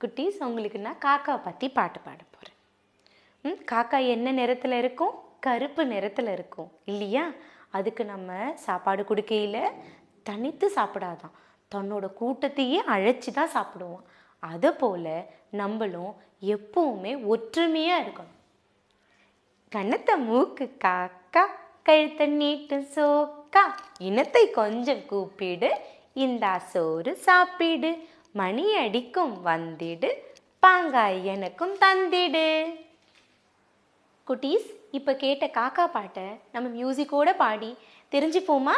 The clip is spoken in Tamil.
குட்டீஸ் உங்களுக்கு நான் காக்கா பற்றி பாட்டு பாட போகிறேன் ம் காக்கா என்ன நிறத்தில் இருக்கும்? கருப்பு நிறத்தில் இருக்கும். இல்லையா? அதுக்கு நம்ம சாப்பாடு கொடுக்கையில் தனித்து சாப்பிடாதான். தன்னோட கூட்டத்தையே அழைச்சி தான் சாப்பிடுவோம் அதை போல் நம்மளும் எப்பவுமே ஒற்றுமையாக இருக்கணும். கண்ணத்தை மூக்கு காக்கா கழுத்தை நீட்டு சோக்கா. இனத்தை கொஞ்சம் கூப்பிடு இந்தா சோறு சாப்பிடு. மணி அடிக்கும் வந்திடு பாங்காய் எனக்கும் தந்திடு. குட்டீஸ் இப்போ கேட்ட காக்கா பாட்டை நம்ம மியூசிக்கோட பாடி தெரிஞ்சுப்போமா?